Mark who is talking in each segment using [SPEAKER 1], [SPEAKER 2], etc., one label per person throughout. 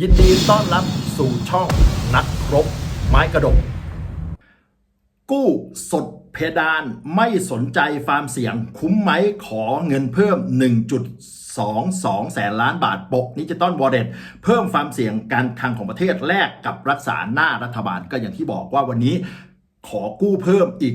[SPEAKER 1] ยินดีต้อนรับสู่ช่องนักรบไม้กระดก กู้สดเพดานไม่สนใจฟาร์มเสียง คุ้มไหมขอเงินเพิ่ม 1.22 แสนล้านบาทปกดิจิตอลวอลเล็ตเพิ่มฟาร์มเสียงการคังของประเทศแลกกับรักษาหน้ารัฐบาลก็อย่างที่บอกว่าวันนี้ขอกู้เพิ่มอีก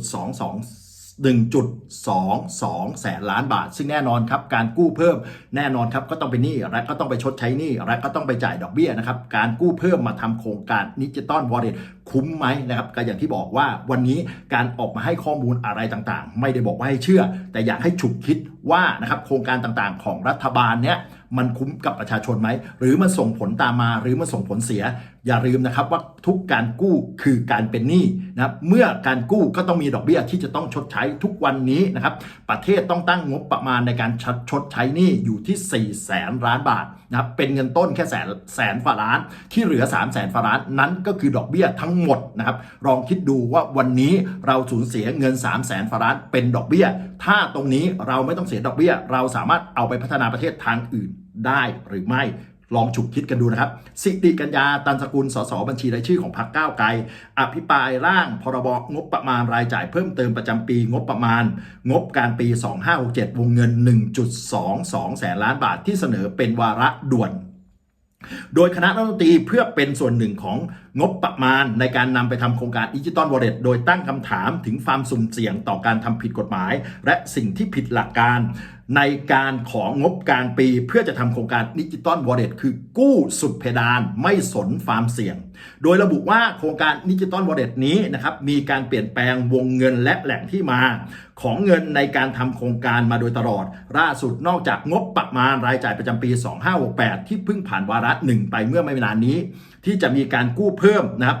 [SPEAKER 1] 1.22 1.22 แสนล้านบาท ซึ่งแน่นอนครับการกู้เพิ่มแน่นอนครับก็ต้องเป็นหนี้รัฐก็ต้องไปชดใช้หนี้รัฐก็ต้องไปจ่ายดอกเบี้ยนะครับการกู้เพิ่มมาทำโครงการดิจิตอลวอลเล็ตคุ้มไหมนะครับก็อย่างที่บอกว่าวันนี้การออกมาให้ข้อมูลอะไรต่างๆ ไม่ได้บอกว่าให้เชื่อ แต่อยากให้ฉุกคิดว่านะครับโครงการต่างๆ ของรัฐบาลเนี้ย มันคุ้มกับประชาชนไหม หรือมันส่งผลตามมา หรือมันส่งผลเสีย อย่าลืมนะครับว่าทุกการกู้คือการเป็นหนี้นะครับ เมื่อการกู้ก็ต้องมีดอกเบี้ยที่จะต้องชดใช้ทุกวันนี้นะครับ ประเทศต้องตั้งงบประมาณในการชดใช้หนี้อยู่ที่4แสนล้านบาทนะครับ เป็นเงินต้นแค่แสนแสนฝ่าล้าน ที่เหลือ3 0 0แสนฝ่าล้านนั้นก็คือดอกเบี้ยทั้งหมดนะครับ ลองคิดดูว่าวันนี้เราสูญเสียเงิน3 0 0แสนฝ่าล้านเป็นดอกเบี้ย ถ้าตรงนี้เราไม่ต้องเสียดอกเบี้ย เราสามารถเอาไปพัฒนาประเทศทางอื่น ได้หรือไม่ลองฉุกคิดกันดูนะครับ สิติกัญญาตันสกุล สสบัญชีรายชื่อของพรรคก้าวไกล อภิปรายร่าง พรบงบประมาณรายจ่ายเพิ่มเติมประจำปีงบประมาณ งบการปี 2567 วงเงิน 1.22 แสนล้านบาทที่เสนอเป็นวาระด่วน โดยคณะรัฐมนตรีเพื่อเป็นส่วนหนึ่งของงบประมาณในการนำไปทำโครงการดิจิตอลวอลเล็ตโดยตั้งคำถามถึงความสุ่มเสี่ยงต่อการทำผิดกฎหมาย และสิ่งที่ผิดหลักการ ในการของงบกลางปี เพื่อจะทำโครงการดิจิตอลวอลเล็ตคือกู้สุดเพดานไม่สนฟามเสี่ยง โดยระบุว่าโครงการดิจิตอลวอลเล็ตนี้นะครับมีการเปลี่ยนแปลงวงเงินและแหล่งที่มา ของเงินในการทำโครงการมาโดยตลอดล่าสุดนอกจากงบประมาณรายจ่ายประจำปี 2568 ที่เพิ่งผ่านวาระหนึ่งไปเมื่อไม่นานนี้ ที่จะมีการกู้เพิ่มนะครับ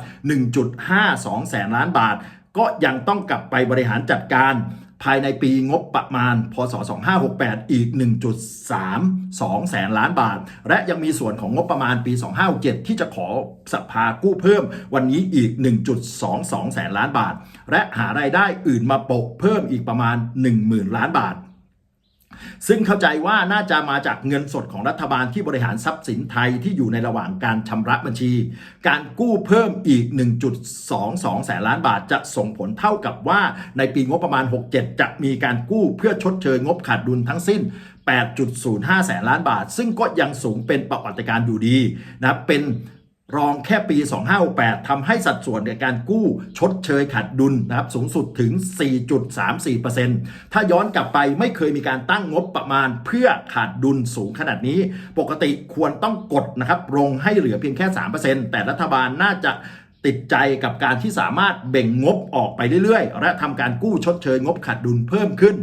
[SPEAKER 1] 1.52 แสนล้านบาท ก็ยังต้องกลับไปบริหารจัดการภายในปีงบประมาณ พศ 2568 อีก 1.32 แสนล้านบาท และยังมีส่วนของงบประมาณปี 2567 ที่จะขอสภากู้เพิ่มวันนี้อีก 1.22 แสนล้านบาท และหารายได้อื่นมาโปะเพิ่มอีกประมาณ 10,000 ล้านบาท ซึ่งเข้าใจว่าน่าจะมาจากเงินสดของรัฐบาลที่บริหารทรัพย์สินไทยที่อยู่ในระหว่างการชำระบัญชี การกู้เพิ่มอีก 1.22 แสนล้านบาทจะส่งผลเท่ากับว่าในปีงบประมาณ 67 จะมีการกู้เพื่อชดเชยงบขาดดุลทั้งสิ้น8.05 แสนล้านบาท ซึ่งก็ยังสูงเป็นประวัติการณ์อยู่ดีนะเป็น รองแค่ปี 2568ทำให้สัดส่วนในการกู้ชดเชยขาดดุลนะครับสูงสุดถึง 4.34%ถ้าย้อนกลับไปไม่เคยมีการตั้งงบประมาณเพื่อขาดดุลสูงขนาดนี้ ปกติควรต้องกดนะครับลงให้เหลือเพียงแค่ 3%แต่รัฐบาลน่าจะติดใจกับการที่สามารถเบ่งงบออกไปเรื่อยๆ และทำการกู้ชดเชยงบขาดดุลเพิ่มขึ้น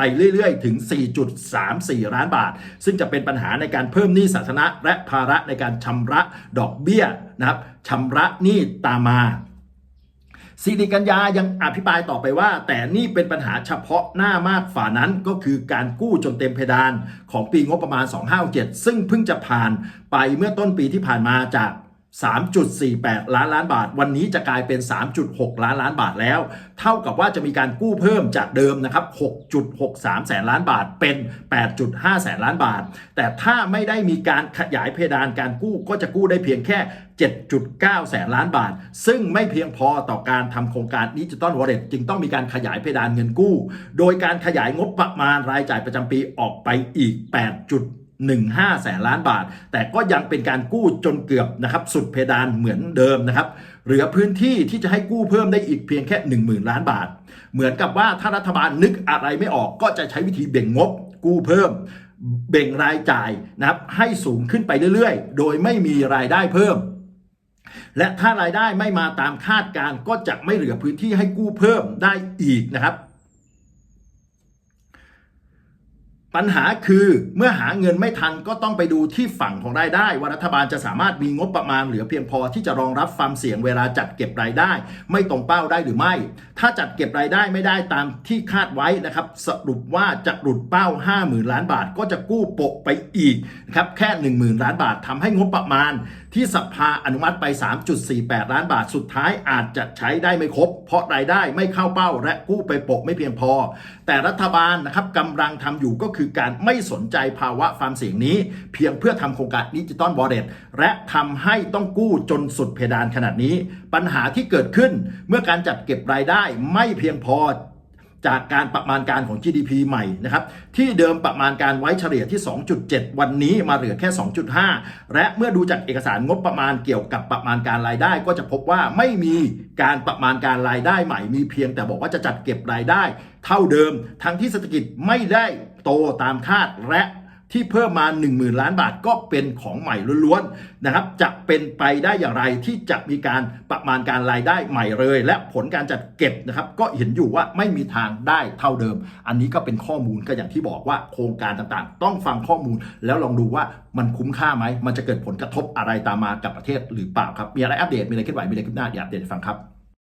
[SPEAKER 1] ไปเรื่อยๆ ถึง 4.34 ล้านบาท ซึ่งจะเป็นปัญหาในการเพิ่มหนี้สาธารณะ และภาระในการชำระดอกเบี้ยนะครับชำระหนี้ตามมาสิริกัญญายังอภิปรายต่อไปว่า แต่นี่เป็นปัญหาเฉพาะหน้ามากฝ่านั้นก็คือการกู้จนเต็มเพดานของปีงบประมาณ 257 ซึ่งเพิ่งจะผ่านไปเมื่อต้นปีที่ผ่านมาจาก 3.48 ล้านล้านบาท วันนี้จะกลายเป็น 3.6 ล้านล้านบาทแล้ว เท่ากับว่าจะมีการกู้เพิ่มจากเดิมนะครับ 6.63 แสนล้านบาทเป็น 8.5 แสนล้านบาท แต่ถ้าไม่ได้มีการขยายเพดานการกู้ก็จะกู้ได้เพียงแค่ 7.9 แสนล้านบาท ซึ่งไม่เพียงพอต่อการทำโครงการดิจิตอลวอลเล็ตจึงต้องมีการขยายเพดานเงินกู้ โดยการขยายงบประมาณรายจ่ายประจำปีออกไปอีก 8. 15แสนล้านบาท แต่ก็ยังเป็นการกู้จนเกือบนะครับสุดเพดานเหมือนเดิมนะครับเหลือพื้นที่ที่จะให้กู้เพิ่มได้อีกเพียงแค่ 10,000 ล้านบาท เหมือนกับว่าถ้ารัฐบาลนึกอะไรไม่ออกก็จะใช้วิธีเบ่งงบกู้เพิ่ม เบ่งรายจ่ายนะครับให้สูงขึ้นไปเรื่อยๆ โดยไม่มีรายได้เพิ่ม และถ้ารายได้ไม่มาตามคาดการก็จะไม่เหลือพื้นที่ให้กู้เพิ่มได้อีกนะครับ ปัญหาคือเมื่อหาเงินไม่ทันก็ต้องไปดูที่ฝั่งของรายได้ ว่ารัฐบาลจะสามารถมีงบประมาณเหลือเพียงพอที่จะรองรับความเสี่ยงเวลาจัดเก็บรายได้ ไม่ตรงเป้าได้หรือไม่ ถ้าจัดเก็บรายได้ไม่ได้ตามที่คาดไว้นะครับ สรุปว่าจะหลุดเป้า 50,000 ล้านบาท ก็จะกู้โปะไปอีกนะครับแค่ 10,000 ล้านบาททำให้งบประมาณ ที่สภาอนุมัติไป 3.48 ล้านบาทสุดท้ายอาจจะใช้ได้ไม่ครบ เพราะรายได้ไม่เข้าเป้าและกู้ไปโปะไม่เพียงพอ แต่รัฐบาลนะครับกำลังทำอยู่ก็คือคือการไม่สนใจภาวะความเสี่ยงนี้ เพียงเพื่อทำโครงการดิจิตอลวอลเลตและทำให้ต้องกู้จนสุดเพดานขนาดนี้ ปัญหาที่เกิดขึ้นเมื่อการจัดเก็บรายได้ไม่เพียงพอจากการประมาณการของ GDP ใหม่นะครับ ที่เดิมประมาณการไว้เฉลี่ยที่ 2.7 วันนี้มาเหลือแค่ 2.5 และเมื่อดูจากเอกสารงบประมาณเกี่ยวกับประมาณการรายได้ ก็จะพบว่าไม่มีการประมาณการรายได้ใหม่มีเพียงแต่บอกว่าจะจัดเก็บรายได้ เท่าเดิม ทั้งที่เศรษฐกิจไม่ได้ โตตามคาดและที่เพิ่มมา 1 0,000 ล้านบาทก็เป็นของใหม่ล้วนๆนะครับ จะเป็นไปได้อย่างไรที่จะมีการประมาณการรายได้ใหม่เลย และผลการจัดเก็บนะครับ ก็เห็นอยู่ว่าไม่มีทางได้เท่าเดิม อันนี้ก็เป็นข้อมูลก็อย่างที่บอกว่าโครงการต่างๆ ต้องฟังข้อมูล แล้วลองดูว่ามันคุ้มค่าไหมมันจะเกิดผลกระทบอะไรตามมากับประเทศหรือเปล่าครับมีอะไรอัปเดตมีอะไรเคลื่อนไหวมีอะไรขึ้นหน้าเดี๋ยวอัปเดตฟังครับ